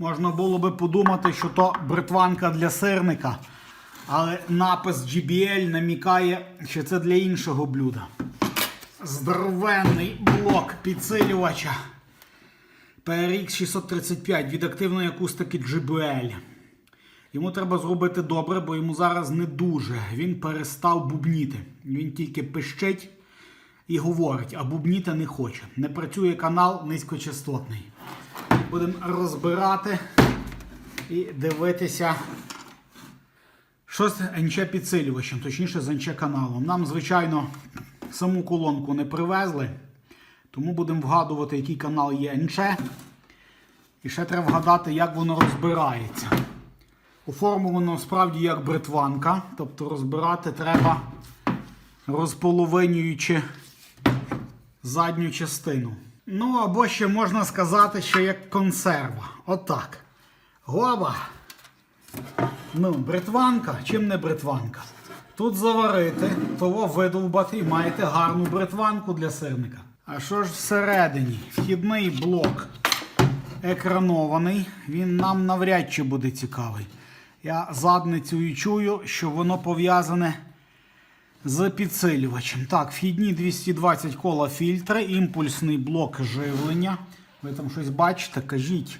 Можна було би подумати, що то бритванка для сирника. Але напис GBL намікає, що це для іншого блюда. Здоровенний блок підсилювача PRX 635 від активної акустики GBL. Йому треба зробити добре, бо йому зараз не дуже. Він перестав бубніти. Він тільки пищить і говорить, а бубніти не хоче. Не працює канал низькочастотний. Будемо розбирати і дивитися. Що з НЧ підсилювачем, точніше з НЧ каналом. Нам, звичайно, саму колонку не привезли, тому будемо вгадувати, який канал є НЧ. І ще треба вгадати, як воно розбирається. Оформлено справді як бритванка, тобто розбирати треба розполовинюючи задню частину. Ну, або ще можна сказати, що як консерва. Отак. Гоба. Ну, бритванка, чим не бритванка. Тут заварити, того видовбати і маєте гарну бритванку для сирника. А що ж всередині? Вхідний блок екранований, він нам навряд чи буде цікавий. Я задницею чую, що воно пов'язане з підсилювачем. Так, вхідні 220 кола фільтри, імпульсний блок живлення. Ви там щось бачите, кажіть.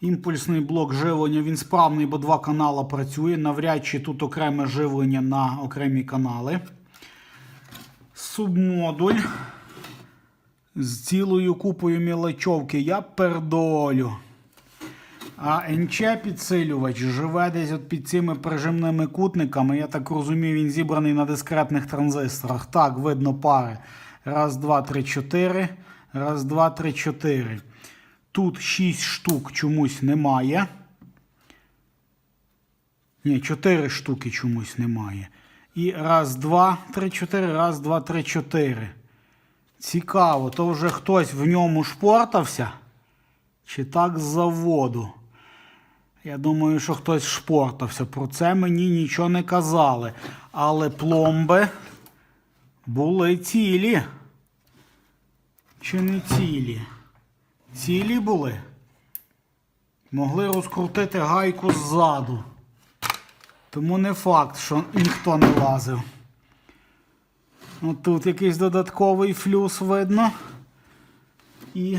Імпульсний блок живлення, він справний, бо два канали працює. Навряд чи тут окреме живлення на окремі канали. Субмодуль з цілою купою мілочовки. Я пердолю. А НЧ підсилювач живе десь от під цими прижимними кутниками. Я так розумію, він зібраний на дискретних транзисторах. Так, видно пари. Раз, два, три, чотири. Раз, два, три, чотири. Тут 6 штук чомусь немає. Ні, 4 штуки чомусь немає. І раз, два, три, чотири, раз, два, три, чотири. Цікаво, то вже хтось в ньому шпортався? Чи так з заводу? Я думаю, що хтось шпортався. Про це мені нічого не казали. Але пломби були цілі. Чи не цілі? Цілі були. Могли розкрутити гайку ззаду. Тому не факт, що ніхто не лазив. От тут якийсь додатковий флюс видно. І.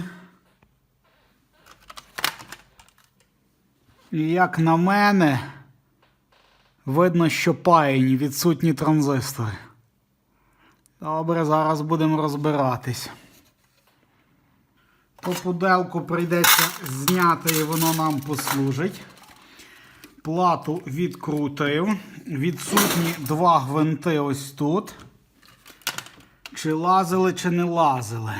І як на мене, видно, що паяні відсутні транзистори. Добре, зараз будемо розбиратись. Попуделку прийдеться зняти і воно нам послужить. Плату відкрутив. Відсутні два гвинти ось тут. Чи лазили, чи не лазили.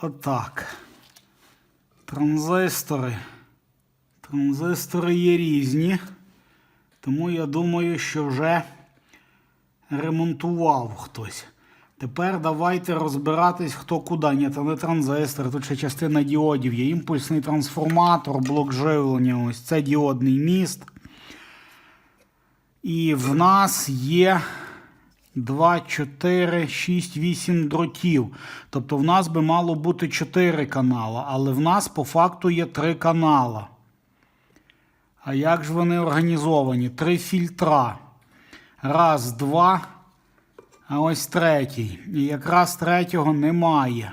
Отак. Транзистори. Транзистори є різні. Тому я думаю, що вже ремонтував хтось. Тепер давайте розбиратись, хто куди. Ні, це не транзистор, тут ще частина діодів є. Імпульсний трансформатор, блок живлення. Ось це діодний міст. І в нас є 2, 4, 6, 8 дротів. Тобто в нас би мало бути 4 канала, але в нас по факту є 3 канала. А як ж вони організовані? Три фільтра. Раз, два. А ось третій. І якраз третього немає.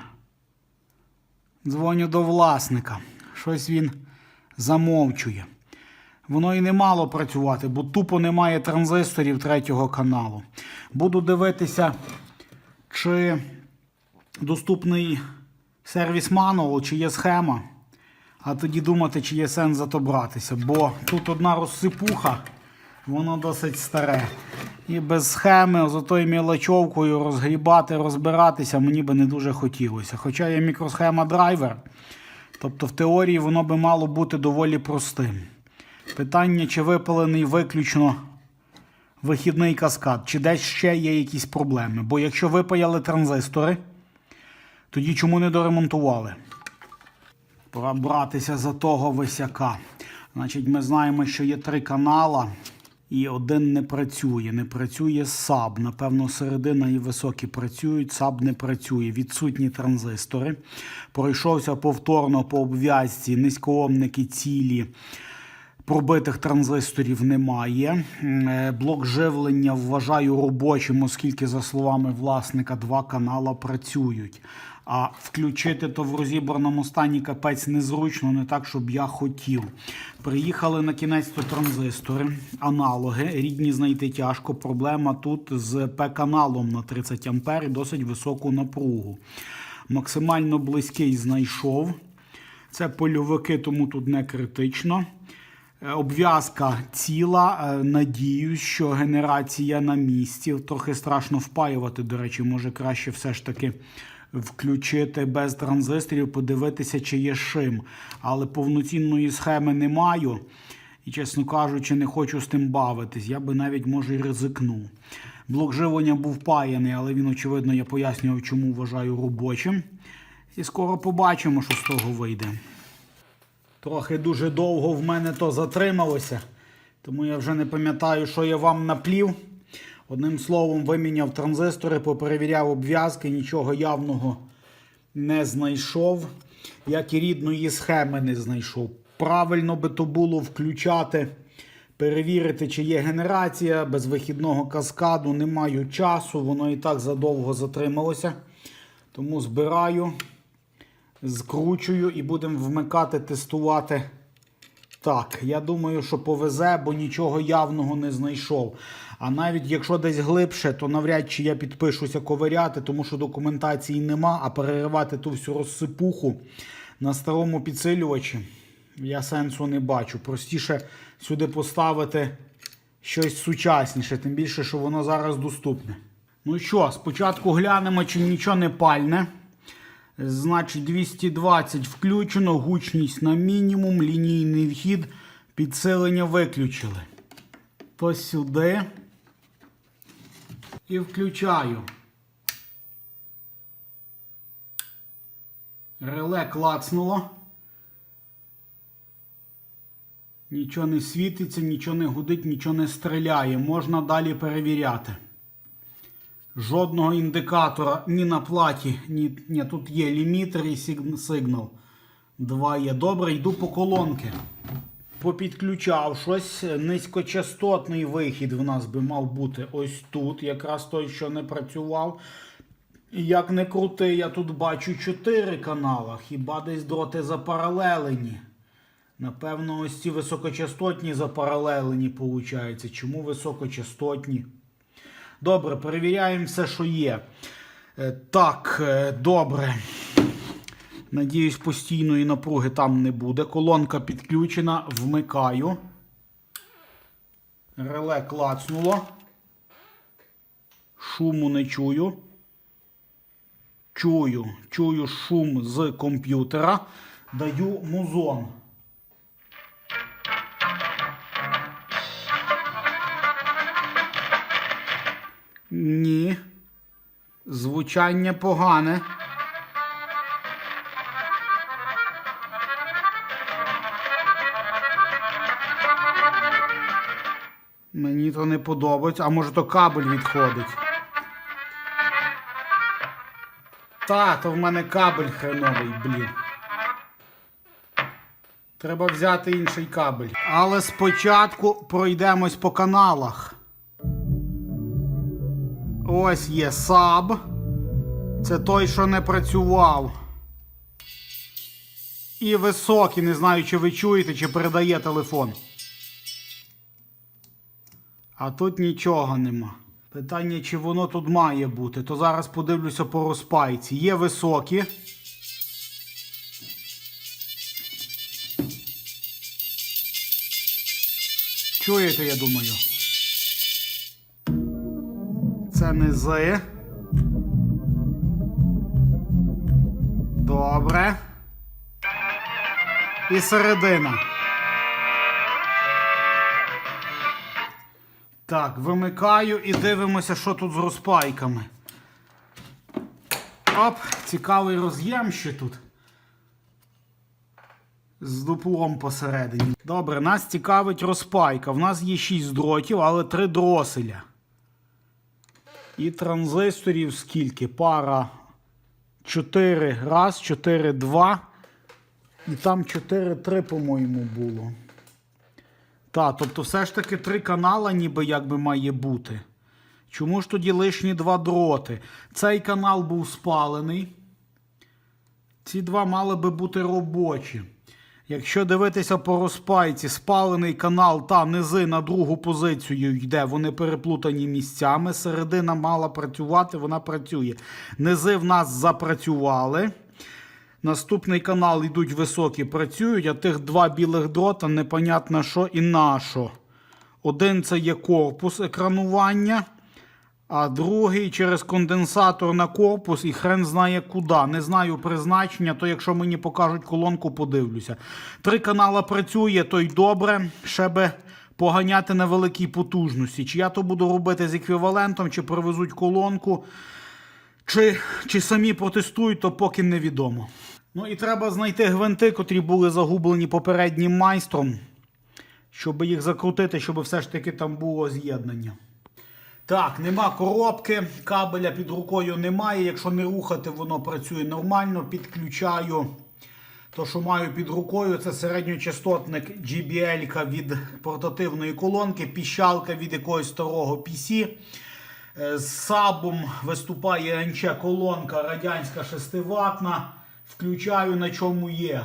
Дзвоню до власника. Щось він замовчує. Воно і не мало працювати, бо тупо немає транзисторів третього каналу. Буду дивитися, чи доступний сервіс мануал, чи є схема. А тоді думати, чи є сенс за то братися. Бо тут одна розсипуха, воно досить старе. І без схеми, з отою мілочовкою розгрібати, розбиратися мені би не дуже хотілося. Хоча є мікросхема драйвер, тобто в теорії воно би мало бути доволі простим. Питання, чи випалений виключно вихідний каскад, чи десь ще є якісь проблеми. Бо якщо випаяли транзистори, тоді чому не доремонтували? Пора братися за того висяка. Значить, ми знаємо, що є три канала. І один не працює. Не працює саб. Напевно, середина і високі працюють, саб не працює. Відсутні транзистори. Пройшовся повторно по обв'язці, низькоомники цілі. Пробитих транзисторів немає. Е, Блок живлення вважаю робочим, оскільки, за словами власника, два канала працюють. А включити то в розібраному стані капець незручно, не так, щоб я хотів. Приїхали на кінець то транзистори, аналоги. Рідні знайти тяжко. Проблема тут з П-каналом на 30 А і досить високу напругу. Максимально близький знайшов. Це польовики, тому тут не критично. Е, Обв'язка ціла. Е, Надіюсь, що генерація на місці. Трохи страшно впаювати, до речі, може краще все ж таки включити без транзисторів, подивитися, чи є шим. Але повноцінної схеми не маю. І, чесно кажучи, не хочу з тим бавитись. Я би навіть може і ризикнув. Блок живлення був паяний, але він, очевидно, я пояснював, чому вважаю робочим. І скоро побачимо, що з того вийде. Трохи дуже довго в мене то затрималося, тому я вже не пам'ятаю, що я вам наплів. Одним словом, виміняв транзистори, поперевіряв обв'язки, нічого явного не знайшов, як і рідної схеми не знайшов. Правильно би то було включати, перевірити, чи є генерація без вихідного каскаду. Не маю часу, воно і так задовго затрималося. Тому збираю скручую і будемо вмикати, тестувати. Так, я думаю, що повезе, бо нічого явного не знайшов. А навіть якщо десь глибше, то навряд чи я підпишуся ковиряти, тому що документації нема, а переривати ту всю розсипуху на старому підсилювачі я сенсу не бачу. Простіше сюди поставити щось сучасніше, тим більше, що воно зараз доступне. Ну що, спочатку глянемо, чи нічого не пальне. Значить, 220 включено, гучність на мінімум, лінійний вхід, підсилення виключили. То сюди. І включаю. Реле клацнуло. Нічого не світиться, нічого не гудить, нічого не стріляє. Можна далі перевіряти. Жодного індикатора ні на платі, ні, ні тут є лімітер і сигнал. Два є. Добре, йду по колонки. Попідключав щось. Низькочастотний вихід в нас би мав бути ось тут. Якраз той, що не працював. Як не крути, я тут бачу 4 канала. Хіба десь дроти запаралелені? Напевно, ось ці високочастотні запаралелені, виходить. Чому високочастотні? Добре, перевіряємо все, що є. Е, Так, е, добре. Надіюсь, постійної напруги там не буде. Колонка підключена, вмикаю. Реле клацнуло. Шуму не чую. Чую, чую шум з комп'ютера. Даю музон. Ні. Звучання погане. Мені то не подобається. А може то кабель відходить. Та, то в мене кабель хреновий, блін. Треба взяти інший кабель. Але спочатку пройдемось по каналах. Ось є саб. Це той, що не працював. І високий, не знаю, чи ви чуєте, чи передає телефон. А тут нічого нема. Питання, чи воно тут має бути, то зараз подивлюся по розпайці. Є високі. Чуєте, я думаю. Це низи. Добре. І середина. Так, вимикаю і дивимося, що тут з розпайками. Оп, цікавий роз'єм ще тут. з дуплом посередині. Добре, нас цікавить розпайка. В нас є 6 дротів, але 3 дроселя. І транзисторів скільки? Пара 4 раз, 4, 2. І там 4, 3, по-моєму, було. Так, тобто все ж таки три канала ніби якби має бути. Чому ж тоді лишні два дроти? Цей канал був спалений. Ці два мали би бути робочі. Якщо дивитися по розпайці, спалений канал та низи на другу позицію йде, вони переплутані місцями. Середина мала працювати, вона працює. Низи в нас запрацювали. Наступний канал йдуть високі, працюють, а тих два білих дрота непонятно що і на що. Один це є корпус екранування, а другий через конденсатор на корпус і хрен знає куди. Не знаю призначення, то якщо мені покажуть колонку, подивлюся. Три канала працює, то й добре. Ще би поганяти на великій потужності. Чи я то буду робити з еквівалентом, чи привезуть колонку. Чи, чи самі протестують, то поки невідомо. Ну і треба знайти гвинти, котрі були загублені попереднім майстром, щоб їх закрутити, щоб все ж таки там було з'єднання. Так, нема коробки, кабеля під рукою немає. Якщо не рухати, воно працює нормально. Підключаю. То, що маю під рукою, це середньочастотник JBL від портативної колонки, піщалка від якогось старого PC. Е, З сабом виступає НЧ колонка радянська 6 ватна. Включаю на чому є.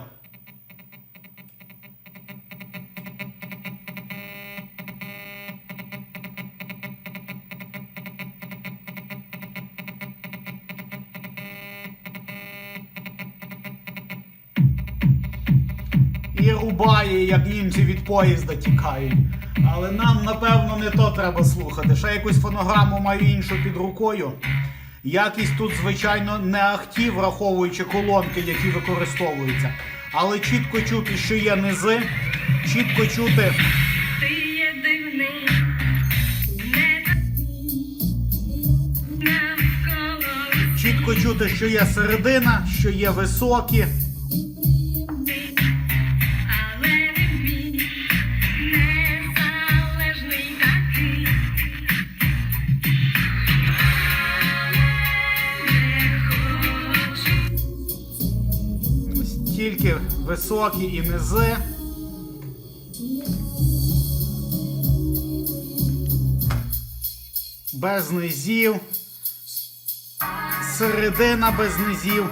Як німці від поїзда тікають. Але нам, напевно, не то треба слухати. Ще якусь фонограму маю іншу під рукою. Якість тут, звичайно, не ахті, враховуючи колонки, які використовуються. Але чітко чути, що є низи, чітко чути, Ти є дивний, чітко чути, що є середина, що є високі. Високі і низи. Без низів. Середина без низів.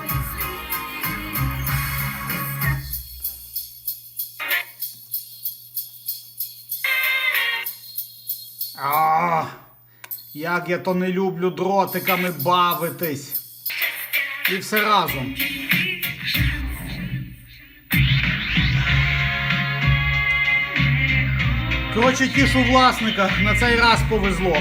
А, як я то не люблю дротиками бавитись. І все разом. Коротше, тішу власника, на цей раз повезло.